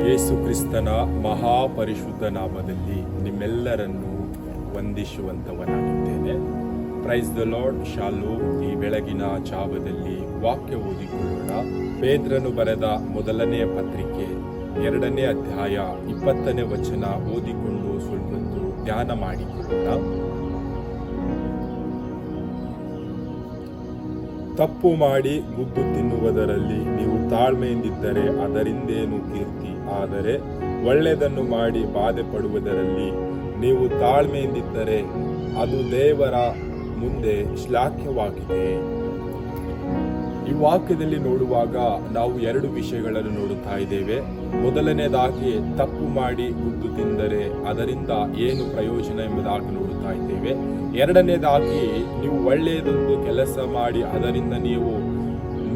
ಯೇಸು ಕ್ರಿಸ್ತನ ಮಹಾಪರಿಶುದ್ಧ ನಾಮದಲ್ಲಿ ನಿಮ್ಮೆಲ್ಲರನ್ನು ವಂದಿಸುವಂತವನಾಗಿದ್ದೇನೆ ಪ್ರೈಸ್ ದ ಲಾರ್ಡ್ ಶಾಲು, ಈ ಬೆಳಗಿನ ಜಾವದಲ್ಲಿ ವಾಕ್ಯ ಓದಿಕೊಳ್ಳೋಣ. ಪೇದ್ರನು ಬರೆದ ಮೊದಲನೆಯ ಪತ್ರಿಕೆ, ಎರಡನೇ ಅಧ್ಯಾಯ, ಇಪ್ಪತ್ತನೇ ವಚನ ಓದಿಕೊಂಡು ಸ್ವಲ್ಪ ಧ್ಯಾನ ಮಾಡಿಕೊಳ್ಳೋಣ. ತಪ್ಪು ಮಾಡಿ ಮುದ್ದು ತಿನ್ನುವುದರಲ್ಲಿ ನೀವು ತಾಳ್ಮೆಯಿಂದಿದ್ದರೆ ಅದರಿಂದೇನು ಕೀರ್ತಿ? ಆದರೆ ಒಳ್ಳೆಯದನ್ನು ಮಾಡಿ ಬಾಧೆ ಪಡುವುದರಲ್ಲಿ ನೀವು ತಾಳ್ಮೆಯಿಂದಿದ್ದರೆ ಅದು ದೇವರ ಮುಂದೆ ಶ್ಲಾಘ್ಯವಾಗಿದೆ. ಈ ವಾಕ್ಯದಲ್ಲಿ ನೋಡುವಾಗ ನಾವು ಎರಡು ವಿಷಯಗಳನ್ನು ನೋಡುತ್ತಾ ಇದ್ದೇವೆ. ಮೊದಲನೇದಾಗಿ, ತಪ್ಪು ಮಾಡಿ ಗುದ್ದು ತಿಂದರೆ ಅದರಿಂದ ಏನು ಪ್ರಯೋಜನ ಎಂಬುದಾಗಿ ನೋಡುತ್ತಾ ಇದ್ದೇವೆ. ಎರಡನೇದಾಗಿ, ನೀವು ಒಳ್ಳೆಯದೊಂದು ಕೆಲಸ ಮಾಡಿ ಅದರಿಂದ ನೀವು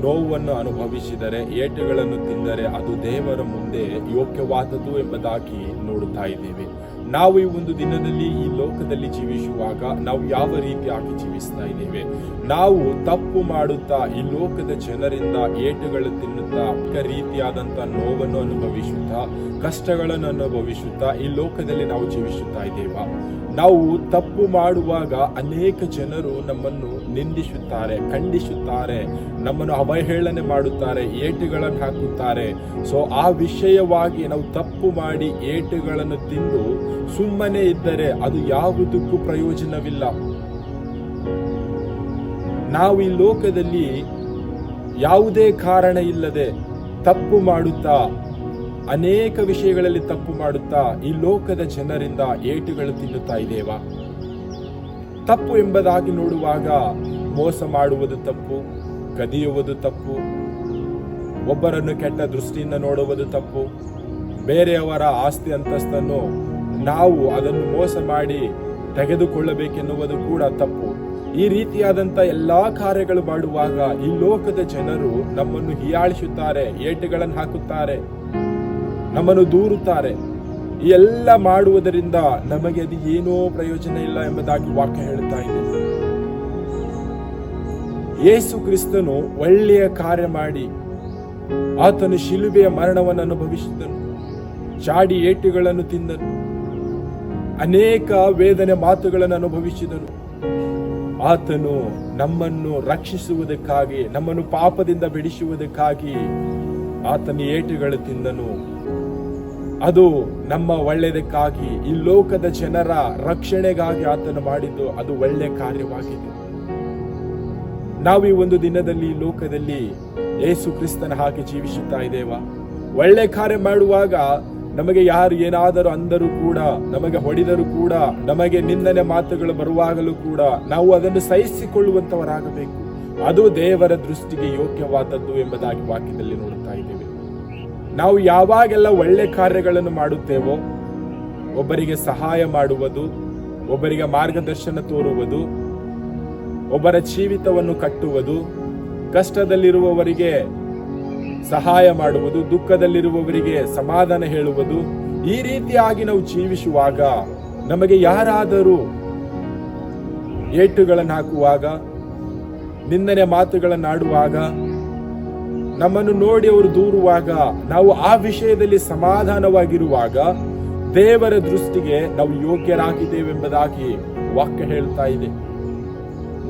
ನೋವನ್ನು ಅನುಭವಿಸಿದರೆ, ಏಟುಗಳನ್ನು ತಿಂದರೆ ಅದು ದೇವರ ಮುಂದೆ ಯೋಗ್ಯವಾದದ್ದು ಎಂಬುದಾಗಿ ನೋಡುತ್ತಾ ಇದ್ದೇವೆ. ನಾವು ಈ ಒಂದು ದಿನದಲ್ಲಿ ಈ ಲೋಕದಲ್ಲಿ ಜೀವಿಸುವಾಗ ನಾವು ಯಾವ ರೀತಿಯಾಗಿ ಜೀವಿಸ್ತಾ ಇದ್ದೇವೆ? ನಾವು ತಪ್ಪು ಮಾಡುತ್ತಾ ಈ ಲೋಕದ ಜನರಿಂದ ಏಟುಗಳು ತಿನ್ನುತ್ತಾ ರೀತಿಯಾದಂಥ ನೋವನ್ನು ಅನುಭವಿಸುತ್ತಾ, ಕಷ್ಟಗಳನ್ನು ಅನುಭವಿಸುತ್ತಾ ಈ ಲೋಕದಲ್ಲಿ ನಾವು ಜೀವಿಸುತ್ತಾ ಇದ್ದೇವಾ? ನಾವು ತಪ್ಪು ಮಾಡುವಾಗ ಅನೇಕ ಜನರು ನಮ್ಮನ್ನು ನಿಂದಿಸುತ್ತಾರೆ, ಖಂಡಿಸುತ್ತಾರೆ, ನಮ್ಮನ್ನು ಅವಹೇಳನೆ ಮಾಡುತ್ತಾರೆ, ಏಟುಗಳನ್ನು ಹಾಕುತ್ತಾರೆ. ಸೊ ಆ ವಿಷಯವಾಗಿ ನಾವು ತಪ್ಪು ಮಾಡಿ ಏಟುಗಳನ್ನು ತಿಂದು ಸುಮ್ಮನೆ ಇದ್ದರೆ ಅದು ಯಾವುದಕ್ಕೂ ಪ್ರಯೋಜನವಿಲ್ಲ. ನಾವು ಈ ಲೋಕದಲ್ಲಿ ಯಾವುದೇ ಕಾರಣ ಇಲ್ಲದೆ ತಪ್ಪು ಮಾಡುತ್ತಾ ಅನೇಕ ವಿಷಯಗಳಲ್ಲಿ ತಪ್ಪು ಮಾಡುತ್ತಾ ಈ ಲೋಕದ ಜನರಿಂದ ಏಟುಗಳು ತಿನ್ನುತ್ತಾ ಇದ್ದೇವಾ? ತಪ್ಪು ಎಂಬುದಾಗಿ ನೋಡುವಾಗ ಮೋಸ ಮಾಡುವುದು ತಪ್ಪು, ಕದಿಯುವುದು ತಪ್ಪು, ಒಬ್ಬರನ್ನು ಕೆಟ್ಟ ದೃಷ್ಟಿಯಿಂದ ನೋಡುವುದು ತಪ್ಪು, ಬೇರೆಯವರ ಆಸ್ತಿ ಅಂತಸ್ತನ್ನು ನಾವು ಅದನ್ನು ಮೋಸ ಮಾಡಿ ತೆಗೆದುಕೊಳ್ಳಬೇಕೆನ್ನುವುದು ಕೂಡ ತಪ್ಪು. ಈ ರೀತಿಯಾದಂತ ಎಲ್ಲಾ ಕಾರ್ಯಗಳು ಮಾಡುವಾಗ ಈ ಲೋಕದ ಜನರು ನಮ್ಮನ್ನು ಹೀಯಾಳಿಸುತ್ತಾರೆ, ಏಟುಗಳನ್ನು ಹಾಕುತ್ತಾರೆ. ನಮ್ಮನ್ನು ದೂರುತ್ತಾರೆ. ಎಲ್ಲ ಮಾಡುವುದರಿಂದ ನಮಗೆ ಅದು ಏನೋ ಪ್ರಯೋಜನ ಇಲ್ಲ ಎಂಬುದಾಗಿ ವಾಕ್ಯ ಹೇಳುತ್ತಾ ಇದೆ. ಯೇಸು ಕ್ರಿಸ್ತನು ಒಳ್ಳೆಯ ಕಾರ್ಯ ಮಾಡಿ ಆತನು ಶಿಲುಬೆಯ ಮರಣವನ್ನು ಅನುಭವಿಸಿದನು. ಚಾಡಿ ಏಟುಗಳನ್ನು ತಿಂದನು. ಅನೇಕ ವೇದನೆ ಮಾತುಗಳನ್ನು ಅನುಭವಿಸಿದನು. ಆತನು ನಮ್ಮನ್ನು ರಕ್ಷಿಸುವುದಕ್ಕಾಗಿ, ನಮ್ಮನ್ನು ಪಾಪದಿಂದ ಬಿಡಿಸುವುದಕ್ಕಾಗಿ ಆತನ ಏಟುಗಳು ತಿಂದನು. ಅದು ನಮ್ಮ ಒಳ್ಳೆಯದಕ್ಕಾಗಿ, ಈ ಲೋಕದ ಜನರ ರಕ್ಷಣೆಗಾಗಿ ಆತನು ಮಾಡಿದ್ದು ಅದು ಒಳ್ಳೆಯ ಕಾರ್ಯವಾಗಿದೆ. ನಾವು ಈ ಒಂದು ದಿನದಲ್ಲಿ ಲೋಕದಲ್ಲಿ ಯೇಸು ಕ್ರಿಸ್ತನ ಹಾಗೆ ಜೀವಿಸುತ್ತಾ ಇದ್ದೇವಾ? ಒಳ್ಳೆ ಕಾರ್ಯ ಮಾಡುವಾಗ ನಮಗೆ ಯಾರು ಏನಾದರೂ ಅಂದರೂ ಕೂಡ, ನಮಗೆ ಹೊಡೆದರೂ ಕೂಡ, ನಮಗೆ ನಿಂದನೆ ಮಾತುಗಳು ಬರುವಾಗಲೂ ಕೂಡ ನಾವು ಅದನ್ನು ಸಹಿಸಿಕೊಳ್ಳುವಂತವರಾಗಬೇಕು. ಅದು ದೇವರ ದೃಷ್ಟಿಗೆ ಯೋಗ್ಯವಾದದ್ದು ಎಂಬುದಾಗಿ ವಾಕ್ಯದಲ್ಲಿ ನೋಡುತ್ತಾ ಇದ್ದೇವೆ. ನಾವು ಯಾವಾಗೆಲ್ಲ ಒಳ್ಳೆ ಕಾರ್ಯಗಳನ್ನು ಮಾಡುತ್ತೇವೋ, ಒಬ್ಬರಿಗೆ ಸಹಾಯ ಮಾಡುವುದು, ಒಬ್ಬರಿಗೆ ಮಾರ್ಗದರ್ಶನ ತೋರುವುದು, ಒಬ್ಬರ ಜೀವಿತವನ್ನು ಕಟ್ಟುವುದು, ಕಷ್ಟದಲ್ಲಿರುವವರಿಗೆ ಸಹಾಯ ಮಾಡುವುದು, ದುಃಖದಲ್ಲಿರುವವರಿಗೆ ಸಮಾಧಾನ ಹೇಳುವುದು, ಈ ರೀತಿಯಾಗಿ ನಾವು ಜೀವಿಸುವಾಗ ನಮಗೆ ಯಾರಾದರೂ ಏಟುಗಳನ್ನು ಹಾಕುವಾಗ ನಿಂದನೆ ಮಾತುಗಳನ್ನು ಆಡುವಾಗ ನಮ್ಮನ್ನು ನೋಡಿ ಅವರು ದೂರುವಾಗ, ನಾವು ಆ ವಿಷಯದಲ್ಲಿ ಸಮಾಧಾನವಾಗಿರುವಾಗ ದೇವರ ದೃಷ್ಟಿಗೆ ನಾವು ಯೋಗ್ಯರಾಗಿದ್ದೇವೆಂಬುದಾಗಿ ವಾಕ್ಯ ಹೇಳ್ತಾ ಇದೆ.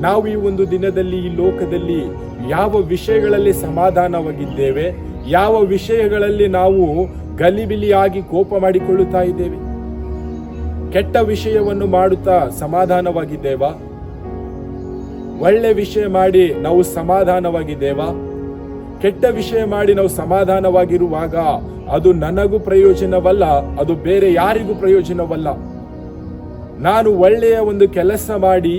ನಾವು ಈ ಒಂದು ದಿನದಲ್ಲಿ, ಈ ಲೋಕದಲ್ಲಿ ಯಾವ ವಿಷಯಗಳಲ್ಲಿ ಸಮಾಧಾನವಾಗಿದ್ದೇವೆ, ಯಾವ ವಿಷಯಗಳಲ್ಲಿ ನಾವು ಗಲಿಬಿಲಿಯಾಗಿ ಕೋಪ ಮಾಡಿಕೊಳ್ಳುತ್ತಾ ಇದ್ದೇವೆ, ಕೆಟ್ಟ ವಿಷಯವನ್ನು ಮಾಡುತ್ತಾ ಸಮಾಧಾನವಾಗಿದ್ದೇವಾ, ಒಳ್ಳೆ ವಿಷಯ ಮಾಡಿ ನಾವು ಸಮಾಧಾನವಾಗಿದ್ದೇವಾ ಕೆಟ್ಟ ವಿಷಯ ಮಾಡಿ ನಾವು ಸಮಾಧಾನವಾಗಿರುವಾಗ ಅದು ನನಗೂ ಪ್ರಯೋಜನವಲ್ಲ, ಅದು ಬೇರೆ ಯಾರಿಗೂ ಪ್ರಯೋಜನವಲ್ಲ. ನಾನು ಒಳ್ಳೆಯ ಒಂದು ಕೆಲಸ ಮಾಡಿ,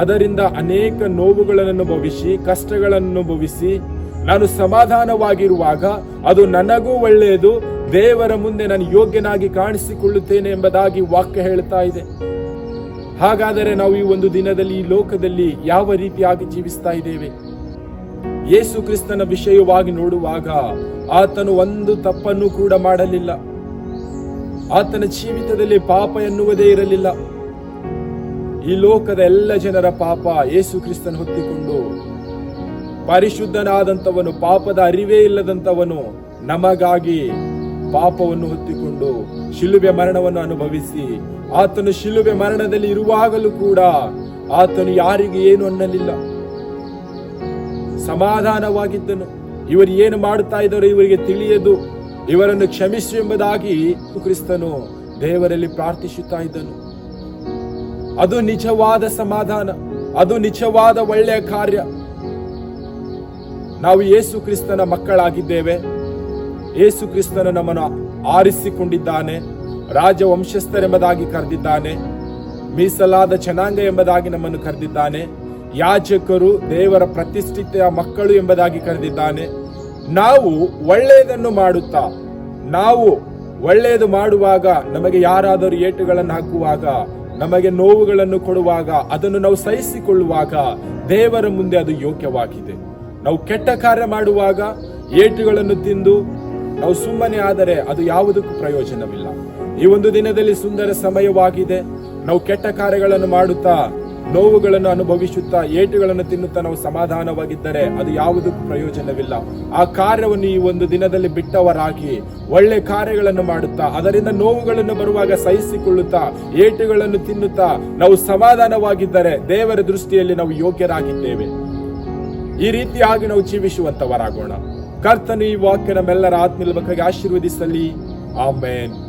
ಅದರಿಂದ ಅನೇಕ ನೋವುಗಳನ್ನು ಅನುಭವಿಸಿ, ಕಷ್ಟಗಳನ್ನು ಅನುಭವಿಸಿ, ನಾನು ಸಮಾಧಾನವಾಗಿರುವಾಗ ಅದು ನನಗೂ ಒಳ್ಳೆಯದು, ದೇವರ ಮುಂದೆ ನಾನು ಯೋಗ್ಯನಾಗಿ ಕಾಣಿಸಿಕೊಳ್ಳುತ್ತೇನೆ ಎಂಬುದಾಗಿ ವಾಕ್ಯ ಹೇಳ್ತಾ ಇದೆ. ಹಾಗಾದರೆ ನಾವು ಈ ಒಂದು ದಿನದಲ್ಲಿ, ಈ ಲೋಕದಲ್ಲಿ ಯಾವ ರೀತಿಯಾಗಿ ಜೀವಿಸ್ತಾ ಇದ್ದೇವೆ? ಯೇಸು ಕ್ರಿಸ್ತನ ವಿಷಯವಾಗಿ ನೋಡುವಾಗ ಆತನು ಒಂದು ತಪ್ಪನ್ನು ಕೂಡ ಮಾಡಲಿಲ್ಲ. ಆತನ ಜೀವಿತದಲ್ಲಿ ಪಾಪ ಎನ್ನುವುದೇ ಇರಲಿಲ್ಲ. ಈ ಲೋಕದ ಎಲ್ಲ ಜನರ ಪಾಪ ಯೇಸು ಕ್ರಿಸ್ತನ ಹೊತ್ತಿಕೊಂಡು ಪರಿಶುದ್ಧನಾದಂಥವನು, ಪಾಪದ ಅರಿವೇ ಇಲ್ಲದಂಥವನು ನಮಗಾಗಿ ಪಾಪವನ್ನು ಹೊತ್ತಿಕೊಂಡು ಶಿಲುಬೆ ಮರಣವನ್ನು ಅನುಭವಿಸಿ ಆತನು ಶಿಲುಬೆ ಮರಣದಲ್ಲಿ ಇರುವಾಗಲೂ ಕೂಡ ಆತನು ಯಾರಿಗೆ ಏನು ಅನ್ನಲಿಲ್ಲ. ಸಮಾಧಾನವಾಗಿದ್ದನು. ಇವರು ಏನು ಮಾಡುತ್ತಾ ಇದ್ದಾರೋ ಇವರಿಗೆ ತಿಳಿಯದು. ಇವರನ್ನು ಕ್ಷಮಿಸು ಎಂಬುದಾಗಿ ಕ್ರಿಸ್ತನು ದೇವರಲ್ಲಿ ಪ್ರಾರ್ಥಿಸುತ್ತಾ ಇದ್ದನು. ಅದು ನಿಜವಾದ ಸಮಾಧಾನ. ಅದು ನಿಜವಾದ ಒಳ್ಳೆಯ ಕಾರ್ಯ. ನಾವು ಯೇಸು ಕ್ರಿಸ್ತನ ಮಕ್ಕಳಾಗಿದ್ದೇವೆ. ಯೇಸು ಕ್ರಿಸ್ತನು ನಮ್ಮನ್ನು ಆರಿಸಿಕೊಂಡಿದ್ದಾನೆ. ರಾಜವಂಶಸ್ಥರೆಂಬುದಾಗಿ ಕರೆದಿದ್ದಾನೆ. ಮೀಸಲಾದ ಜನಾಂಗ ಎಂಬುದಾಗಿ ನಮ್ಮನ್ನು ಕರೆದಿದ್ದಾನೆ. ಯಾಜಕರು ದೇವರ ಪ್ರತಿಷ್ಠಿತ ಮಕ್ಕಳು ಎಂಬುದಾಗಿ ಕರೆದಿದ್ದಾನೆ. ನಾವು ಒಳ್ಳೆಯದನ್ನು ಮಾಡುತ್ತಾ, ನಾವು ಒಳ್ಳೆಯದು ಮಾಡುವಾಗ ನಮಗೆ ಯಾರಾದರೂ ಏಟುಗಳನ್ನು ಹಾಕುವಾಗ, ನಮಗೆ ನೋವುಗಳನ್ನು ಕೊಡುವಾಗ, ಅದನ್ನು ನಾವು ಸಹಿಸಿಕೊಳ್ಳುವಾಗ ದೇವರ ಮುಂದೆ ಅದು ಯೋಗ್ಯವಾಗಿದೆ. ನಾವು ಕೆಟ್ಟ ಕಾರ್ಯ ಮಾಡುವಾಗ ಏಟುಗಳನ್ನು ತಿಂದು, ನಾವು ಸುಮ್ಮನೆ ಆದರೆ ಅದು ಯಾವುದಕ್ಕೂ ಪ್ರಯೋಜನವಿಲ್ಲ. ಈ ಒಂದು ದಿನದಲ್ಲಿ ಸುಂದರ ಸಮಯವಾಗಿದೆ. ನಾವು ಕೆಟ್ಟ ಕಾರ್ಯಗಳನ್ನು ಮಾಡುತ್ತಾ ನೋವುಗಳನ್ನು ಅನುಭವಿಸುತ್ತಾ ಏಟುಗಳನ್ನು ತಿನ್ನುತ್ತಾ ನಾವು ಸಮಾಧಾನವಾಗಿದ್ದರೆ ಅದು ಯಾವುದಕ್ಕೂ ಪ್ರಯೋಜನವಿಲ್ಲ. ಆ ಕಾರ್ಯವನ್ನು ಈ ಒಂದು ದಿನದಲ್ಲಿ ಬಿಟ್ಟವರಾಗಿ ಒಳ್ಳೆ ಕಾರ್ಯಗಳನ್ನು ಮಾಡುತ್ತಾ, ಅದರಿಂದ ನೋವುಗಳನ್ನು ಬರುವಾಗ ಸಹಿಸಿಕೊಳ್ಳುತ್ತಾ, ಏಟುಗಳನ್ನು ತಿನ್ನುತ್ತಾ ನಾವು ಸಮಾಧಾನವಾಗಿದ್ದರೆ ದೇವರ ದೃಷ್ಟಿಯಲ್ಲಿ ನಾವು ಯೋಗ್ಯರಾಗಿದ್ದೇವೆ. ಈ ರೀತಿಯಾಗಿ ನಾವು ಜೀವಿಸುವಂತವರಾಗೋಣ. ಕರ್ತನು ಈ ವಾಕ್ಯ ನಮ್ಮೆಲ್ಲರ ಆತ್ಮೀಯ ಬಗ್ಗೆ ಆಶೀರ್ವದಿಸಲಿ. ಆಮೇನ್.